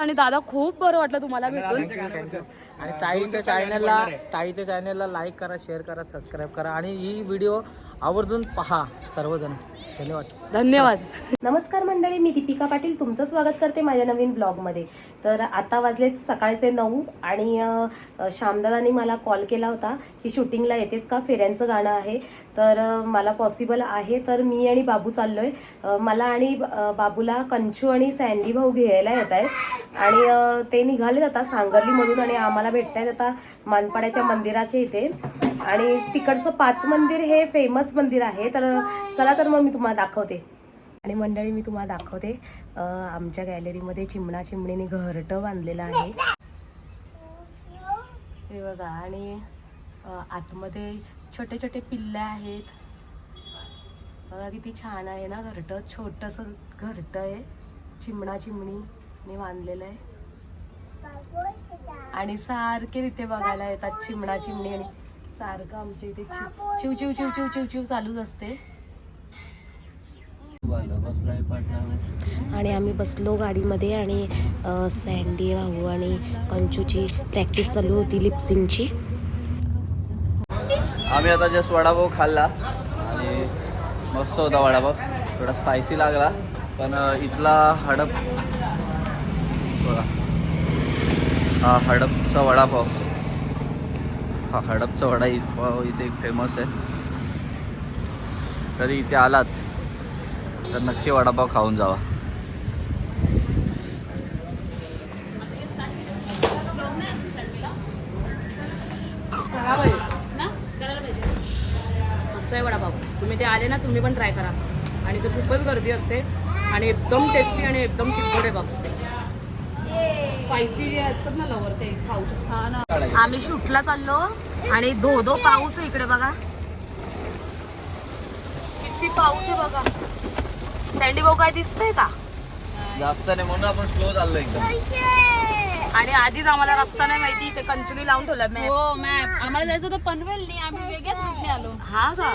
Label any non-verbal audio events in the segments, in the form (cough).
आणि दादा खूप बरं वाटलं तुम्हाला भेटून. आणि ताईच्या चॅनलला ताईच्या चॅनलला लाईक करा शेअर करा सबस्क्राईब करा. आणि ही व्हिडिओ आवर्जून पहा सर्वजण. धन्यवाद. धन्यवाद. नमस्कार मंडळी मी दीपिका पाटील. तुमचं स्वागत करते माझ्या नवीन ब्लॉगमध्ये. तर आता वाजलेत सकाळचे नऊ आणि श्यामदादांनी मला कॉल केला होता की शूटिंगला येतेस का? फेऱ्यांचं गाणं आहे. तर मला पॉसिबल आहे तर मी आणि बाबू चाललोय. अ, मला आणि बाबूला कंचू आणि सँडी भाऊ घ्यायला येत आहेत आणि ते निघालेत आता सांगर्लीमधून आणि आम्हाला भेटतायत आता मानपाड्याच्या मंदिराच्या इथे. आणि तिकडचं पाच मंदिर हे फेमस मंदिर आहे. तर चला तर मग मी तुम्हाला दाखवते. आणि मंडळी मी तुम्हाला दाखवते. आमच्या गॅलरीमध्ये चिमणा चिमणीने घरटं बांधलेलं आहे. हे बघा आणि आतमध्ये छोटे छोटे पिल्ले आहेत. बघा किती छान आहे ना घरटं. छोटंसं घरटं आहे. चिमणा चिमणीने बांधलेलं आहे. आणि सारखे तिथे बघायला येतात चिमणा चिमणी आणि सारखं आमच्या इथे चिव चिव चिव चिव चिव चिव चालूच असते. आणि आम्ही बसलो गाडीमध्ये आणि सँडी भाऊ आणि कंचूची प्रॅक्टिस चालू होती लिपसिंगची आम्ही आता जस्ट वडापाव खाल्ला आणि मस्त होता वडापाव. थोडा स्पायसी लागला पण इथला हडप बघा. हा हडपचा वडापाव. हा हडपचा वडा पाव इथे एक फेमस आहे. तरी इथे आलात तर नक्की वडापाव खाऊन जावा. मस्त आहे वडापाव. तुम्ही ते आले ना तुम्ही पण ट्राय करा. आणि ते खूपच गर्दी असते. आणि एकदम टेस्टी आणि एकदम तिखट आहे बाबा स्पायसी जे असतात ना लवर ते खाऊ शकता. ना. आम्ही शूटला चाललो आणि धो धो पाऊस आहे इकडे बघा. किती पाऊस आहे बघा. सँडी भाऊ काय दिसतंय का? जास्त नाही म्हणून आपण स्लो चाललो एकदम. आणि आधीच आम्हाला रस्ता नाही माहिती ते कंचुली लावून ठेवला मॅप हो मॅम आम्हाला जायचं होतं पनवेलनी आम्ही वेगळ्याच रूटने आलो. हा का?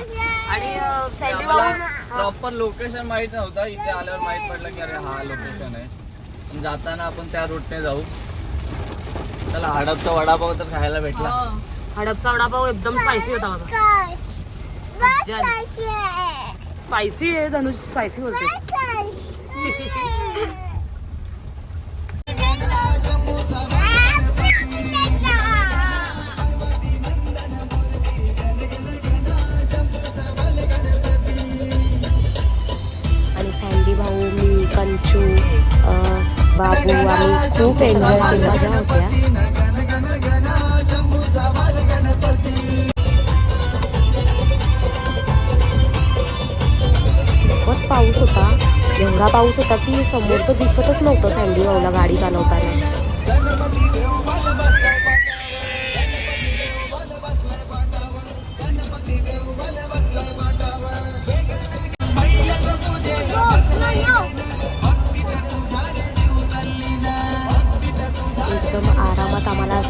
आणि सँडी भाऊ? प्रॉपर लोकेशन माहीत नव्हतं इथे आल्यावर माहीत पडलं की अरे हा लोकेशन आहे. जाताना आपण त्या रूटने जाऊ. चला हडपचा वडापाव तर खायला भेटला. हो. हडपचा वडापाव एकदम स्पायसी होता बघा. स्पायसी आहे धनुष स्पायसी बोलते (laughs) खूप एन्जॉय केला. मजा होत्या खूपच पाऊस होता. एवढा पाऊस होता की समोरचं दिसतच नव्हतं सँडी भाऊला गाडी चालवताना.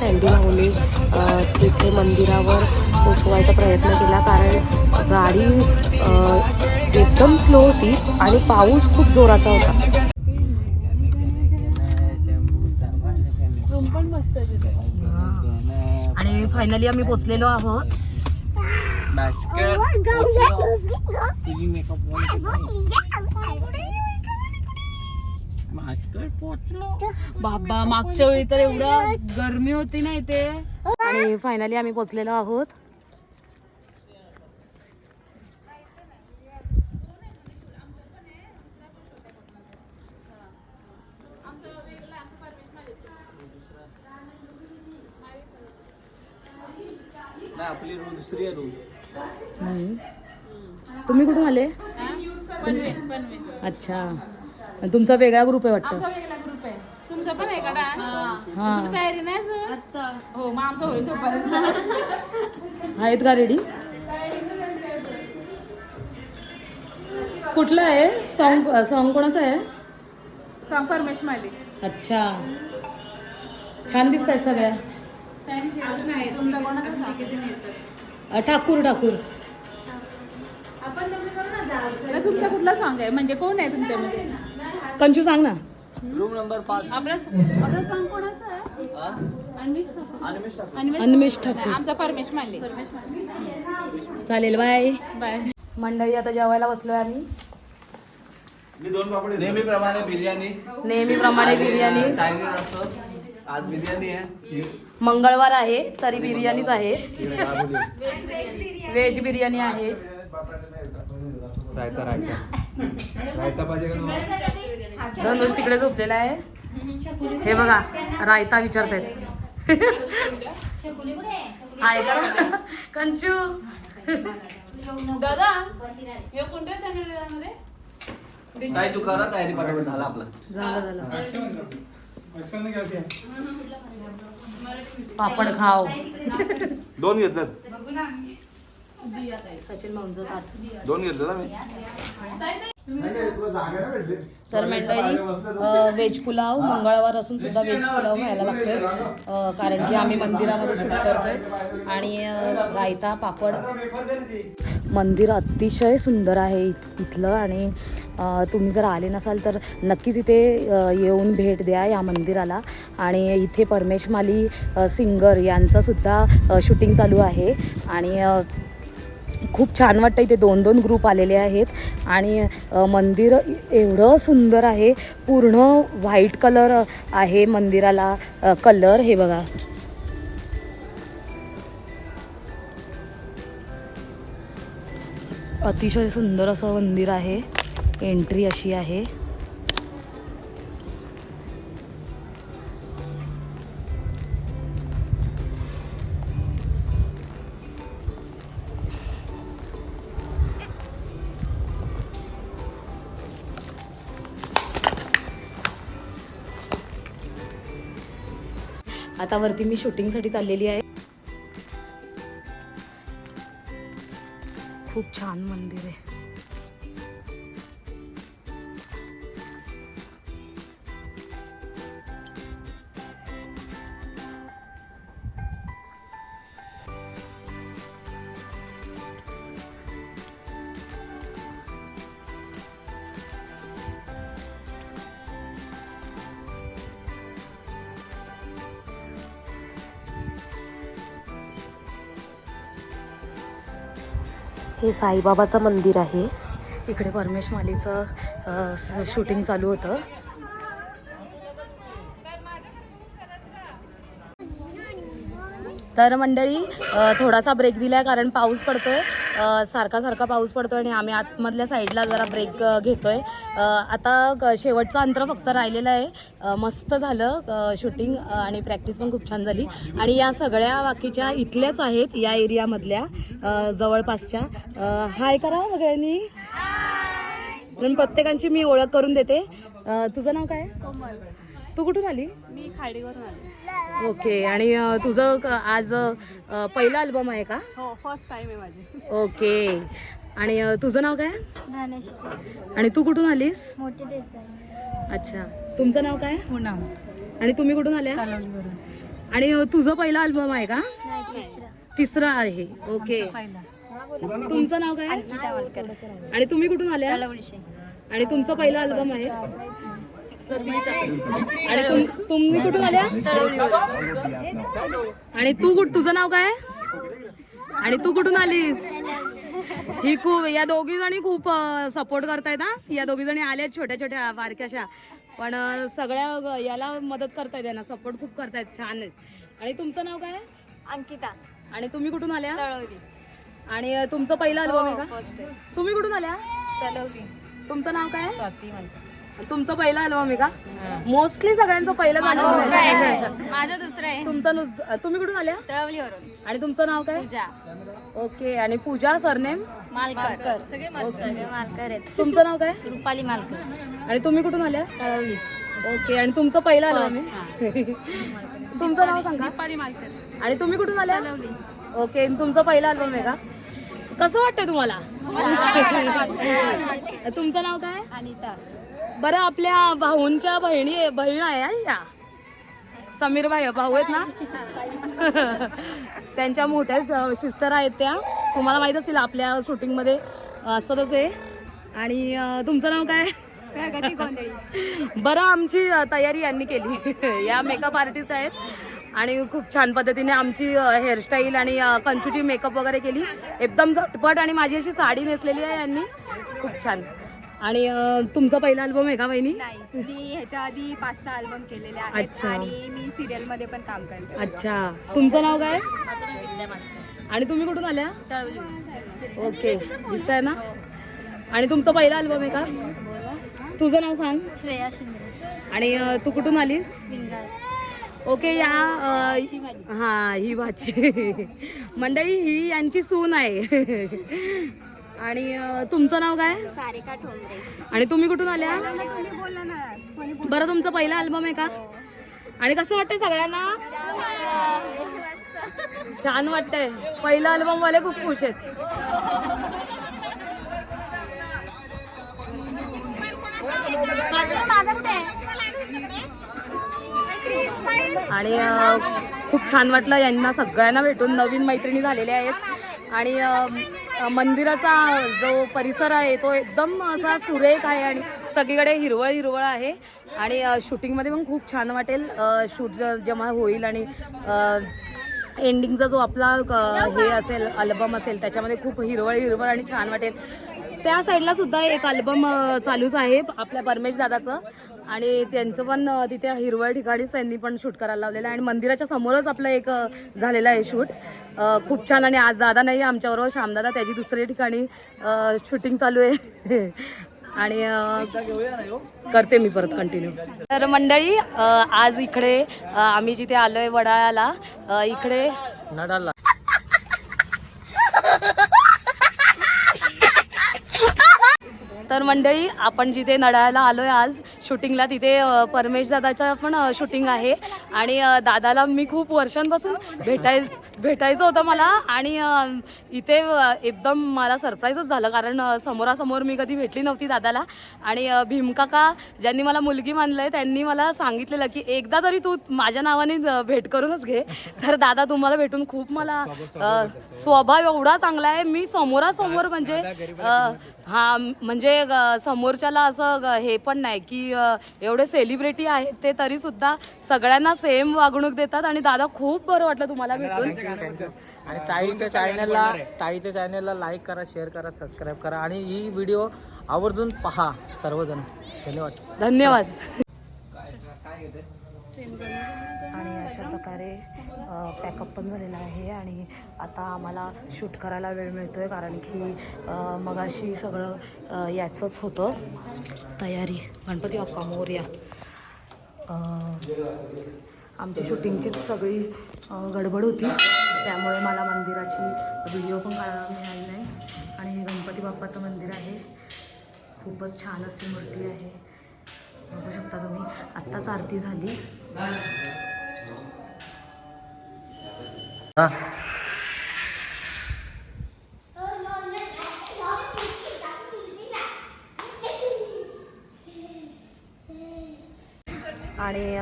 सँडी भाऊने तिथे मंदिरावर पोचवायचा प्रयत्न केला. कारण गाडी एकदम स्लो होती आणि पाऊस खूप जोराचा होता. आणि फायनली आम्ही पोचलेलो आहोत. बाबा मागच्या वेळी तर एवढं गरमी होती ना इथे. आणि फायनली आम्ही पोचलेलो आहोत. नाही आपली रूम दुसरी आहे रूम तुम्ही कुठून आले? अच्छा. आणि तुमचा वेगळा ग्रुप आहे वाटतं. वेगळा ग्रुप आहे. तुमचा पण आहे का डान्स हा. तयारी नाही आता हो मग आमचं होईल तोपर्यंत. आहेत का रेडी कुठलं आहे? सॉन्ग सॉन्ग कोणाचं आहे? सॉंग परमेश माली अच्छा. छान दिसत आहेत सगळ्या थँक्यू अजून आहे. तुमचा कोणाचा सांग किती येतात अ, ठाकूर ठाकूर. तुमचा कुठला सॉंग आहे? म्हणजे कोण आहे तुमच्यामध्ये? कंचू सांग ना. रूम नंबर पाच. आपलं आपलं सांग कोणाचं? आहे हा? अन्वेष ठाकूर. आमचा परमेश माले चालेल बाय बाय मंडळी आता जेवायला बसलोय आम्ही. नेहमीप्रमाणे बिर्याणी. नेहमीप्रमाणे बिर्याणी. आज बिर्याणी आहे. मंगळवार आहे तरी बिर्याणीच आहे. व्हेज बिर्याणी. आहे. रायता रायता. रायता पाहिजे का धनुष तिकडे झोपलेला आहे. हे बघा रायता विचारतायत. हाय का कंचू. दादा कोणत्या चॅनल काय तू करा तयारी झाला आपला. झालं झालं. पापड खाव. दोन घेतलेत. सचिन माऊंचं ताट. दोन घेतले ना मी? तर मंडळी व्हेज पुलाव मंगळवार असून सुद्धा व्हेज पुलाव खायला लागतोय. कारण की आम्ही मंदिरामध्ये शूट करतोय. आणि रायता पापड. मंदिर अतिशय सुंदर आहे इथलं आणि तुम्ही जर आले नसाल तर नक्कीच इथे येऊन भेट द्या या मंदिराला. आणि इथे परमेश माली सिंगर यांचं सुद्धा शूटिंग चालू आहे. आणि खूप छान वाटतं. इथे दोन दोन ग्रुप आलेले आहेत. आणि मंदिर एवढं सुंदर आहे. पूर्ण व्हाईट कलर आहे मंदिराला. कलर हे बघा. अतिशय सुंदर असं मंदिर आहे. एंट्री अशी आहे. आता वरती मी शूटिंगसाठी चाललेली आहे. खूप छान मंदिर हे साईबाबाचं मंदिर आहे. इकडे परमेश मालीचं शूटिंग चालू होतं. तर मंडळी थोडासा ब्रेक दिला आहे कारण पाऊस पडतोय. सारखा सारखा पाऊस पडतोय आणि आम्ही आतमधल्या साईडला जरा ब्रेक घेतोय. अ, आता शेवटचं अंतर फक्त राहिलेलं आहे. मस्त झालं शूटिंग आणि प्रॅक्टिस पण खूप छान झाली. आणि या सगळ्या बाकीच्या इथल्याच आहेत या एरियामधल्या जवळपासच्या. हाय करा सगळ्यांनी. म्हणून प्रत्येकांची मी ओळख करून देते. तुझं नाव काय? तू कुठून आली? मी खाडीवरून आले. ओके आणि अ, तुझं क- आज अ, पहिलं अल्बम आहे का? हो फर्स्ट टाइम आहे माझी. ओके आणि अ, तुझं नाव काय? आणि तू कुठून आलीस? मोठी देसाई. अच्छा तुमचं नाव काय? पुन्हा आणि तुम्ही कुठून आल्या? आणि अ, तुझं पहिलं अल्बम आहे का? नाही तिसरा. तिसरं आहे ओके. तुमचं नाव काय? आणि तुम्ही कुठून आल्या? आणि तुमचं पहिलं अल्बम आहे? आणि तुम- तुम्ही कुठून आल्या? आणि तू कुठ तुझं नाव काय? आणि तू कुठून आलीस? ही खूप या दोघी जणी खूप सपोर्ट करतायत हा? या दोघी जणी आल्यात छोट्या छोट्या बारक्याशा पण अ, सगळ्या ग- याला मदत करतायत यांना सपोर्ट खूप करतायत छान आहेत. आणि तुमचं नाव काय? अंकिता. आणि तुम्ही कुठून आल्या? तळवली आणि अ, तुमचं पहिलं अल्बम आहे का? फर्स्ट तुम्ही कुठून आल्या? तळवली तुमचं नाव काय? स्वाती म्हणते. तुमचं पहिलं अल्बम आहे का? मोस्टली सगळ्यांचं पहिलं आहे. (laughs) माझं दुसरं आहे. तुमचं नुस- तुम्ही कुठून आल्या? तळवलीवरून. आणि तुमचं नाव काय? पूजा. ओके आणि पूजा सरनेम मालकर. सगळे मालकर. आहेत. तुमचं नाव काय? रुपाली मालकर. आणि तुम्ही कुठून आल्या? ओके आणि तुमचं पहिलं अल्बम आहे (laughs) तुमचं नाव सांगा. रुपाली मालकर. आणि तुम्ही कुठून आल्या? ओके आणि तुमचं पहिलं अल्बम आहे का? कसं वाटतंय तुम्हाला? (laughs) तुमचं नाव काय? अनिता. बरं आपल्या भाऊंच्या बहिणी बहीण आहे या. समीर भाई भाऊ आहेत ना? (laughs) त्यांच्या मोठ्या सिस्टर आहेत त्या. तुम्हाला माहीत असतील आपल्या शूटिंगमध्ये असतातच ते आणि तुमचं नाव काय? (laughs) बरं आमची तयारी यांनी केली. (laughs) या मेकअप आर्टिस्ट आहेत. आणि खूप छान पद्धतीने आमची हेअरस्टाईल आणि कंचूची मेकअप वगैरे केली. एकदम झटपट आणि माझी अशी साडी नेसलेली आहे यांनी. खूप छान. आणि तुमचा पहिला अल्बम आहे का वहिनी? नाही मी ह्याच्या आधी पाच सहा अल्बम केलेले आहेत अच्छा. आणि मी सिरियलमध्ये पण काम करते. अच्छा. तुमचं नाव काय? आणि तुम्ही कुठून आल्या? ओके. दिसतंय ना? आणि तुमचा पहिला अल्बम आहे का? तुझं नाव सांग. श्रेया शिंदे. आणि अ, तू कुठून आलीस? विंगार ओके या अ, हा ही भाची (laughs) मंडळी ही यांची सून आहे. आणि तुमचं नाव काय? सारिका ठोंबरे. आणि तुम्ही कुठून आल्या? बरं तुमचा पहिला अल्बम आहे का? आणि कसं वाटतंय सगळ्यांना? छान वाटतंय. पहिला अल्बम वाले खूप खुश आहेत. आणि खूप छान वाटलं यांना सगळ्यांना भेटून. नवीन मैत्रिणी झालेल्या आहेत. आणि मंदिराचा जो परिसर आहे तो एकदम असा सुरेख आहे आणि सगळीकडे हिरवळ हिरवळ आहे. आणि शूटिंगमध्ये पण खूप छान वाटेल. शूट जेव्हा होईल आणि एंडिंगचा जो आपला हे असेल अल्बम असेल त्याच्यामध्ये खूप हिरवळ हिरवळ आणि छान वाटेल. त्या साईडला सुद्धा एक अल्बम चालूच आहे आपल्या परमेश दादाचं. आणि त्यांचं पण तिथे हिरवळ ठिकाणीच त्यांनी पण शूट करायला लावलेलं आहे. आणि मंदिराच्या समोरच आपलं एक झालेलं आहे शूट. खूप छान. आणि आज दादा नाही आमच्याबरोबर श्यामदादा त्याची दुसऱ्या ठिकाणी शूटिंग चालू आहे. (laughs) आणि करते मी परत कंटिन्यू तर मंडळी आज इकडे आम्ही जिथे आलोय वडाळ्याला अ, इकडे नडाला तर मंडळी आपण जिथे नडायला आलोय आज शूटिंगला तिथे परमेश दादाचं पण शूटिंग आहे. आणि दादाला मी खूप वर्षांपासून भेटाय भेटायचं होतं मला. आणि इथे एकदम मला सरप्राईजच झालं कारण समोरासमोर मी कधी भेटली नव्हती दादाला. आणि भीमकाका ज्यांनी मला मुलगी मानलंय त्यांनी मला सांगितलेलं की एकदा तरी तू माझ्या नावाने भेट करूनच घे. तर दादा तुम्हाला भेटून खूप मला स्वभाव एवढा चांगला आहे. मी समोरासमोर म्हणजे हा म्हणजे समोरच्याला असं हे पण नाही की एवढे सेलिब्रिटी आहेत ते तरी सुद्धा सगळ्यांना सेम वागणूक देतात आणि दादा खूप बरं वाटलं तुम्हाला भेटून. आणि ताईच्या चॅनलला ताईच्या चॅनलला लाईक करा शेअर करा सबस्क्राईब करा आणि ही व्हिडिओ आवर्जून पहा सर्वजण. धन्यवाद. धन्यवाद. आणि अशा प्रकारे पॅकअप पण झालेला आहे आणि आता आम्हाला शूट करायला वेळ मिळतो आहे कारण की मगाशी सगळं याचंच होतं. तयारी. गणपती बाप्पा मोर्या. आमची शूटिंगचीच सगळी गडबड होती. त्यामुळे मला मंदिराची व्हिडिओ पण काढायला मिळाली नाही. आणि हे गणपती बाप्पाचं मंदिर आहे. खूपच छान अशी मूर्ती आहे. बघू शकता तुम्ही. आत्ताच आरती झाली. आणि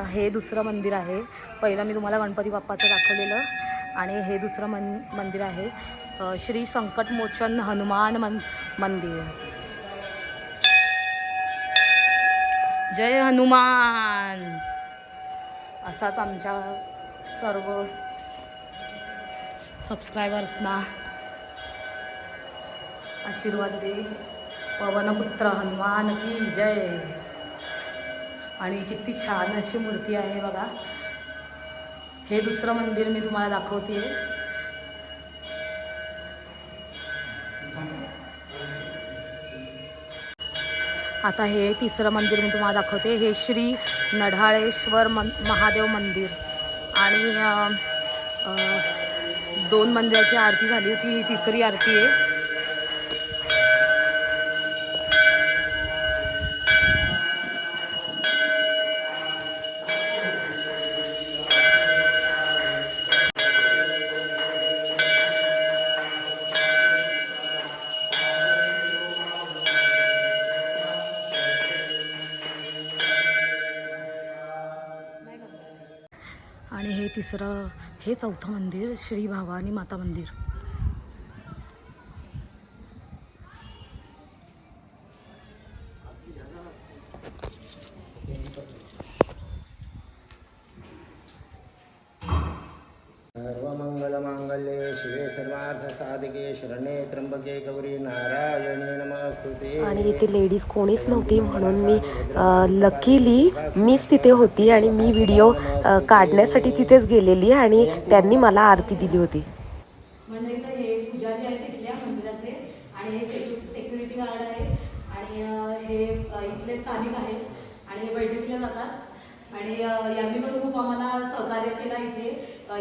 हे दुसरं मंदिर आहे. पहिलं मी तुम्हाला गणपती बाप्पाचं दाखवलेलं. आणि हे दुसरं मन मंदिर आहे. श्री संकटमोचन हनुमान मन मंदिर. जय हनुमान. असाच आमच्या सर्व सबस्क्रायबर्सना आशीर्वाद दे. पवनपुत्र हनुमान की जय. आणि किती छान अशी मूर्ती आहे बघा. हे दुसरं मंदिर मी तुम्हाला दाखवते आता हे तिसरं मंदिर मी तुम्हाला दाखवते हे श्री नढाळेश्वर मन महादेव मंदिर. आणि दोन मंदिराची आरती झाली होती ही तिसरी आरती आहे. आणि हे तिसरं हे चौथं मंदिर श्री भवानी माता मंदिर. कोणीच नव्हती म्हणून मी लकीली मीच तिथे होती आणि मी व्हिडिओ काढण्यासाठी तिथेच गेलेली आणि त्यांनी मला आरती दिली होती. म्हणजे आणि यांनी पण खूप आम्हाला सहकार्य केला इथे.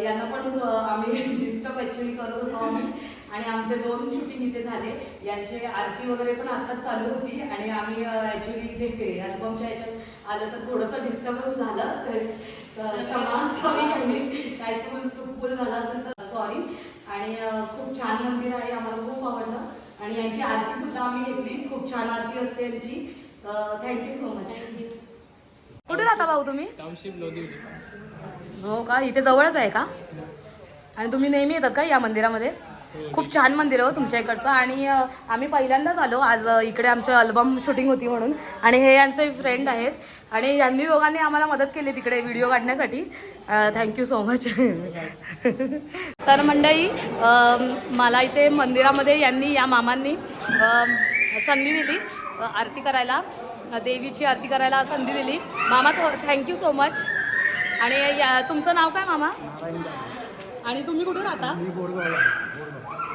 यांना पण आम्ही डिस्टर्ब ॲक्च्युली करत होतो आम्ही आणि आमचे दोन शूटिंग इथे झाले. यांचे आरती वगैरे पण आत्ताच चालू होती आणि आम्ही ॲक्च्युली इथे अल्बमच्या ह्याच्यात आलं तर थोडंसं डिस्टर्बन्स झालं. तर तर क्षमा सॉरी यांनी काहीच पण चुकपूल झालं असेल तर सॉरी आणि खूप छान मंदिर आहे आम्हाला खूप आवडलं. आणि यांची आरती सुद्धा आम्ही घेतली. खूप छान आरती असते यांची. थँक्यू सो मच कुठे राहता भाऊ तुम्ही? हो का? इथे जवळच आहे का? आणि तुम्ही नेहमी येतात का या मंदिरामध्ये? खूप छान मंदिर आहे हो तुमच्या इकडचं आणि आम्ही पहिल्यांदाच आलो. आज इकडे आमचं अल्बम शूटिंग होती म्हणून. आणि हे यांचे फ्रेंड आहेत. आणि यांनी दोघांनी आम्हाला मदत केली तिकडे व्हिडिओ काढण्यासाठी. थँक्यू सो मच तर मंडळी मला इथे मंदिरामध्ये यांनी या मामांनी संधी दिली आरती करायला. देवीची आरती करायला संधी दिली. मामा थँक्यू सो मच आणि या तुमचं नाव काय मामा? आणि तुम्ही कुठे राहता?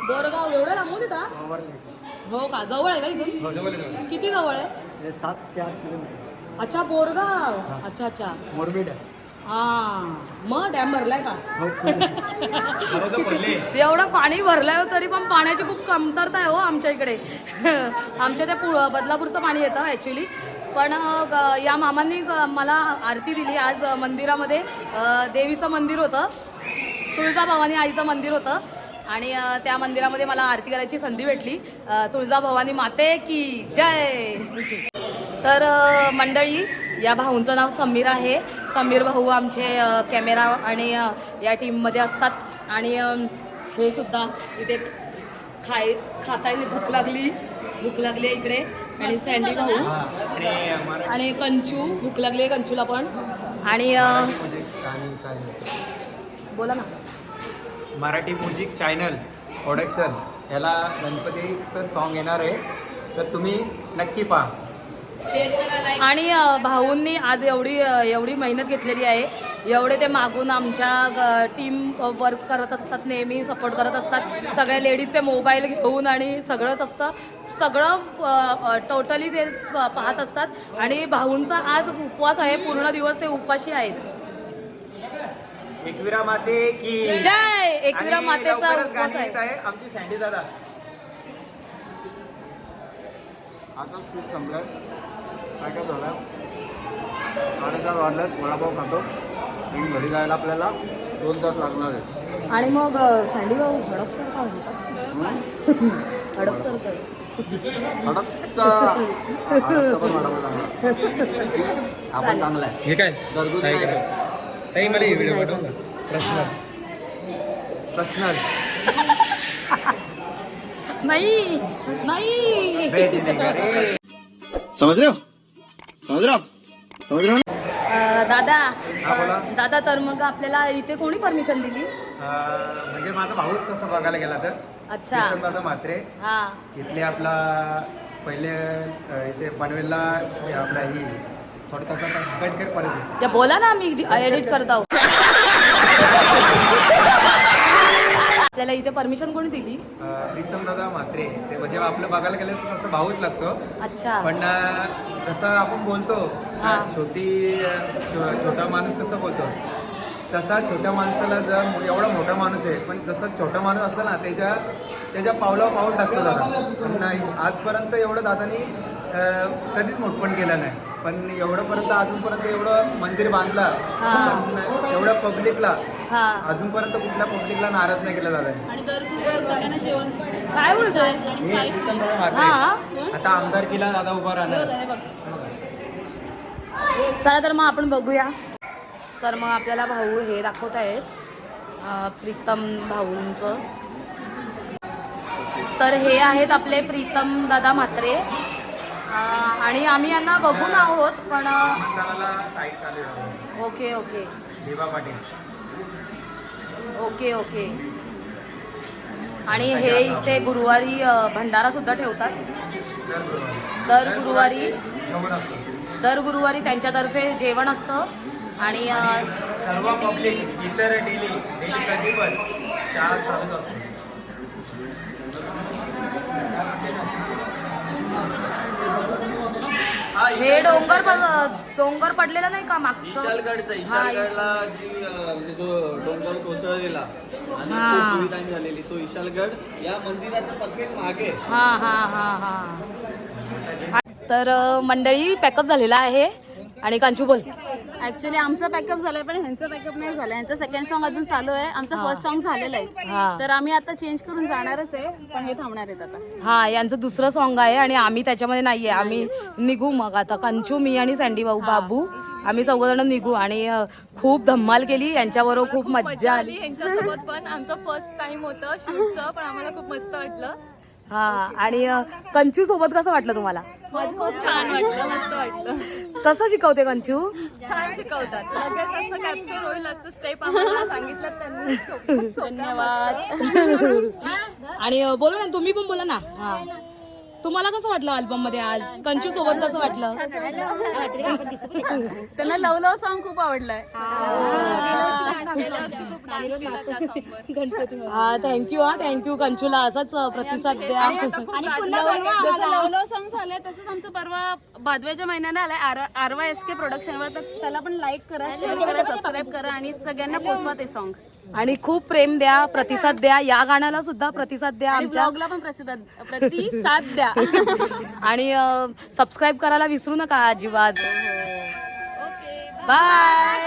बोरगाव एवढं लांबून येता? हो का? जवळ आहे का इथून? किती जवळ आहे? सात ते आठ किलोमीटर. अच्छा बोरगाव. अच्छा अच्छा. मोरबीड हा. मग डॅम भरलाय का? (laughs) एवढं पाणी भरलंय हो, तरी पण पाण्याची खूप कमतरता आहे हो आमच्या इकडे. (laughs) आमच्या त्या पु- बदलापूरचं पाणी येतं ॲक्च्युली पण या मामांनी मला आरती दिली. आज मंदिरामध्ये देवीचं मंदिर होतं. तुळजाभवानी आईचं मंदिर होतं. आणि त्या मंदिरामध्ये मला आरती करायची संधी भेटली. तुळजाभवानी माते की जय! तर मंडळी या भाऊंचं नाव समीर आहे. समीर भाऊ आमचे कॅमेरा आणि या टीममध्ये असतात. आणि हे सुद्धा इथे खाय खाताय भूक लागली. भूक लागली आहे इकडे. आणि सँडी भाऊ. आणि कंचू. भूक लागली आहे कंचूला पण. आणि बोला ना. मराठी म्युझिक चॅनल प्रोडक्शन याला गणपतीचं सॉन्ग येणार आहे. तर तुम्ही नक्की पहा. आणि भाऊंनी आज एवढी एवढी मेहनत घेतलेली आहे. एवढे ते मागून आमच्या टीम वर्क करत असतात नेहमी सपोर्ट करत असतात. सगळ्या लेडीजचे मोबाईल घेऊन आणि सगळंच असतं. सगळं टोटली ते पाहत असतात. आणि भाऊंचा आज उपवास आहे पूर्ण दिवस ते उपाशी आहेत. एकविरा माते की जय! एकविरा मातेचा उपवास आहे. आहे आमची सँडी दादा. आता खूप संपलाय काय काय झालं? साडेचार वाजल्यात वडापाव खातो. आणि घरी जायला आपल्याला दोन तास लागणार आहेत. आणि मग सँडी भाऊ हडप सर का हडप सर हडपचा हडपचा पण वडापाव चांगला आपण चांगला आहे. हे काय? घरगुती मला व्हिडिओ पाठव प्रश्न. पर्सनल नाही नाही. भेटी नाही समज रहे हो समज रहे हो समज रहे हो दादा दादा तर मग आपल्याला इथे कोणी परमिशन दिली? म्हणजे माझा भाऊच तसं बघायला गेला तर. अच्छा. दादा म्हात्रे. हा. इथले आपला पहिले इथे पनवेलला आपला ही थोडं तसं कट कर परत. या बोला ना मी एडिट करत आहोत. (laughs) आपल्याला इथे परमिशन कोणी दिली? प्रीतम दादा म्हात्रे. ते म्हणजे आपलं बघायला गेलं तर तसं भाऊच लागतो. अच्छा. पण जसं आपण बोलतो हा. छोटी छो- छोटा माणूस कसं बोलतो? तसा छोट्या माणसाला जर एवढा मोठा माणूस आहे पण जसं छोटा माणूस असतो ना त्याच्या त्याच्या पावलावर पाऊल टाकतो दादा. पण नाही आजपर्यंत एवढं दादानी अं, कधीच मोठपण केलं नाही. पण एवढंपर्यंत अजूनपर्यंत एवढं मंदिर बांधला हा. पण एवढ्या पब्लिकला हा. अजूनपर्यंत कुठल्या पब्लिकला नाराज नाही केला दादानी. आणि दर गुरुवार सगळ्यांना जेवण पण आहे. काय बोलतोय? दादा. हा आता आमदारकीला दादा उभा राहणार हे बघ. चला तर मग आपण बघूया. तर मग आपल्याला भाऊ हे दाखवत आहेत अं, प्रीतम भाऊंचं. तर हे आहेत आपले प्रीतम दादा म्हात्रे. अं, आणि आम्ही यांना बघून आहोत पण अं, मतदानाला साईड चालू आहे. Okay okay. Diva Patil. Okay okay. आणि हे इथे गुरुवारी भंडारा सुद्धा ठेवतात. दर गुरुवारी दर गुरुवारी त्यांच्यातर्फे जेवण असतं. आणि सर्व पब्लिक इतर डेली डेली कधी पण चालूच असतो. हे डोंगर बघ- डोंगर पडलेलं नाही का मागचं? जी अं, म्हणजे जो डोंगर कोसळलेला आणि हा. सुविधांनी झालेली तो विशालगड या मंदिराच्या परफेक्ट मागे. हा हा हा हा. तर अ, मंडळी पॅकअप झालेला आहे. आणि कांचू बोल. ऍक्च्युली आमचं पॅकअप झालंय पण ह्यांचं पॅकअप नाही झालं यांचं सेकंड सॉन्ग अजून चालू आहे. आमचं फर्स्ट सॉन्ग झालेलं हा. आहे तर आम्ही आता चेंज करून जाणारच आहे पण हे थांबणार आहेत आता. हा यांचं दुसरं सॉन्ग आहे आणि आम्ही त्याच्यामध्ये नाहीये. आम्ही निघू मग आता. कंचू मी आणि सँडी भाऊ बाबू. आम्ही चौघजण निघू आणि खूप धम्माल केली. यांच्याबरोबर खूप मज्जा आली. यांच्यासोबत पण आमचं फर्स्ट टाइम होतं शूटचं पण आम्हाला खूप मस्त वाटलं. हा आणि कंचू सोबत कसं वाटलं तुम्हाला? खूप छान वाटलं मस्त वाटलं. कसं शिकवते कंचू? छान शिकवतात. लगेच असं कॅप्चर होईल असं स्टेप आम्हाला सांगितलं त्यांनी सोपं- सोप्या धन्यवाद. (laughs) आणि बोला ना तुम्ही पण बोला ना. हा. तुम्हाला कसं वाटलं अल्बममध्ये आज? कंचू सोबत कसं वाटलं? त्यांना लव लव सॉन्ग खूप आवडलंय. हा. थँक्यू हा थँक्यू कंचूला असाच प्रतिसाद द्या. आणि पुन्हा बनवा आम्हाला लव लव सॉन्ग झालंय तसंच आमचं परवा भादव्याच्या महिन्याने आलाय R R Y S K प्रोडक्शनवर तर त्याला पण लाईक करा शेअर करा सबस्क्राईब करा आणि सगळ्यांना पोचवा ते सॉन्ग आणि खूप प्रेम द्या प्रतिसाद द्या. या गाण्याला सुद्धा प्रतिसाद द्या आमच्या. ब्लॉगला पण प्रतिसाद प्रतिसाद द्या. आणि सबस्क्राईब करायला विसरू नका अजिबात. हो. बाय